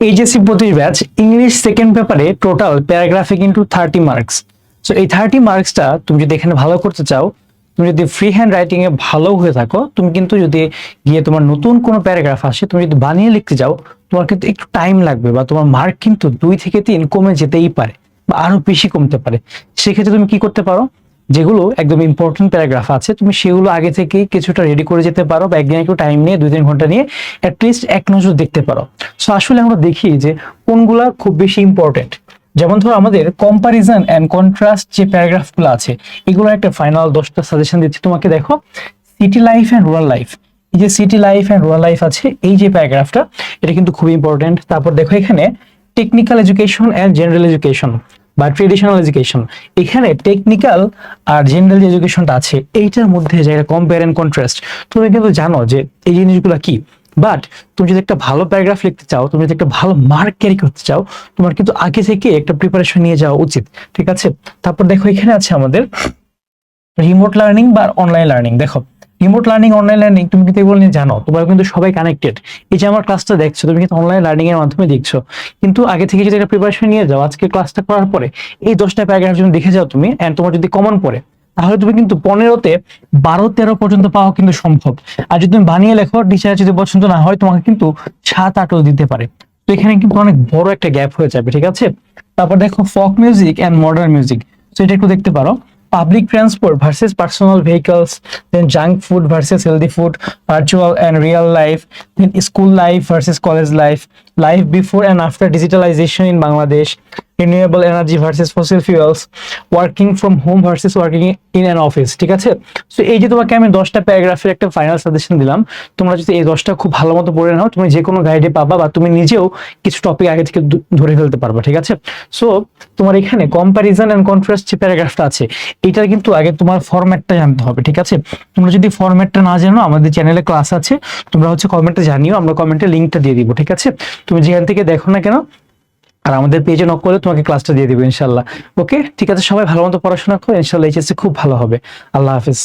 HSC পঁচিশ batch English second পেপারে total প্যারাগ্রাফে কিন্তু থার্টি মার্কস সো এই থার্টি মার্কসটা তুমি যদি এখানে ভালো করতে চাও, তুমি যদি ফ্রি হ্যান্ড রাইটিং এ ভালো হয়ে থাকো, তুমি কিন্তু যদি গিয়ে তোমার নতুন কোনো প্যারাগ্রাফ আসে, তুমি যদি বানিয়ে লিখতে যাও তোমার কিন্তু একটু টাইম লাগবে বা তোমার মার্ক কিন্তু দুই থেকে তিন কমে যেতেই পারে বা আরও বেশি কমতে পারে। সেক্ষেত্রে তুমি কি করতে পারো? যেগুলো একদম ইম্পর্টেন্ট প্যারাগ্রাফ আছে, তুমি সেগুলো আগে থেকেই কিছুটা রেডি করে যেতে পারো বা একদিন একটু টাইম নিয়ে, দুই তিন ঘণ্টা নিয়ে অ্যাটলিস্ট এক নজর দেখতে পারো। সো আসলে আমরা দেখি যে কোনগুলা খুব বেশি ইম্পর্টেন্ট যেমন ধরো আমাদের কম্পারিজন অ্যান্ড কন্ট্রাস্ট যে প্যারাগ্রাফগুলো আছে এগুলো একটা ফাইনাল দশটা সাজেশন দিচ্ছি তোমাকে, দেখো। City life and rural life এই যে city life and rural life আছে, এই যে প্যারাগ্রাফটা এটা কিন্তু খুবই ইম্পর্টেন্ট তারপর দেখো এখানে technical education and general education বা ট্রেডিশনাল এডুকেশন এখানে টেকনিক্যাল আর জেনারেল যে এডুকেশনটা আছে, এইটার মধ্যে যেটা কম্পেয়ার এন্ড কন্ট্রাস্ট তুমি কিন্তু জানো যে এই জিনিসগুলো কি? বাট তুমি যদি একটা ভালো প্যারাগ্রাফ লিখতে চাও, তুমি যদি একটা ভালো মার্ক ক্যারি করতে চাও, তোমার কিন্তু আগে থেকে একটা প্রিপারেশন নিয়ে যাওয়া উচিত, ঠিক আছে? তারপর দেখো এখানে আছে আমাদের রিমোট লার্নিং বা অনলাইন লার্নিং দেখো। রিমোট লার্নিং অনলাইন লার্নিং তুমি কিন্তু এগুলো নিয়ে জানো? তোমরা কিন্তু সবাই কানেক্টেড এই যে আমার ক্লাসটা দেখছ, তুমি কিন্তু অনলাইন লার্নিং এর মাধ্যমে দেখছ। কিন্তু আগে থেকে যদি একটা প্রিপারেশন নিয়ে যাও, আজকে ক্লাসটা করার পরে এই দশটা প্যারাগ্রাফ যদি দেখে যাও তুমি এন্ড তোমার যদি কমন পড়ে, তাহলে তুমি কিন্তু পনেরোতে বারো, তেরো পর্যন্ত পাওয়া কিন্তু সম্ভব। আর যদি তুমি বানিয়ে লেখো টিচার যদি পছন্দ না হয়, তোমাকে কিন্তু সাত, আটও দিতে পারে। তো এখানে কিন্তু অনেক বড় একটা গ্যাপ হয়ে যাবে, ঠিক আছে? তারপর দেখো ফক মিউজিক অ্যান্ড মডার্ন মিউজিক তো এটা একটু দেখতে পারো। public transport versus personal vehicles, then junk food versus healthy food, virtual and real life, then school life versus college life, life before and after digitalization in Bangladesh, renewable energy versus fossil fuels working from home versus working in an office ঠিক আছে? So এই যে তোমাকে আমি দশটা প্যারাগ্রাফের একটা final suggestion দিলাম, তোমরা যদি এই দশটা খুব ভালো মতো পড়ে নাও, তুমি যে কোনো গাইডে পাবা বা তুমি নিজেও কিছু টপিক আগে থেকে ধরে ফেলতে পারবা, ঠিক আছে? সো তোমার এখানে কম্প্যারিজন অ্যান্ড কন্ট্রাস্ট যে প্যারাগ্রাফটা আছে, এটার কিন্তু আগে তোমার ফরম্যাটটা জানতে হবে, ঠিক আছে? তোমরা যদি ফরম্যাটটা না জানো, আমাদের চ্যানেলে ক্লাস আছে, তোমরা হচ্ছে কমেন্টে জানিও, আমরা কমেন্টে লিঙ্কটা দিয়ে দিব, ঠিক আছে? তুমি যেখান থেকে দেখো না কেন আর আমাদের পেজে নক করলে তোমাকে ক্লাসটা দিয়ে দিবে, ইনশাল্লাহ। ওকে ঠিক আছে, সবাই ভালো মতো পড়াশোনা করো, ইনশাল্লাহ এইচএসসি খুব ভালো হবে। আল্লাহ হাফিজ।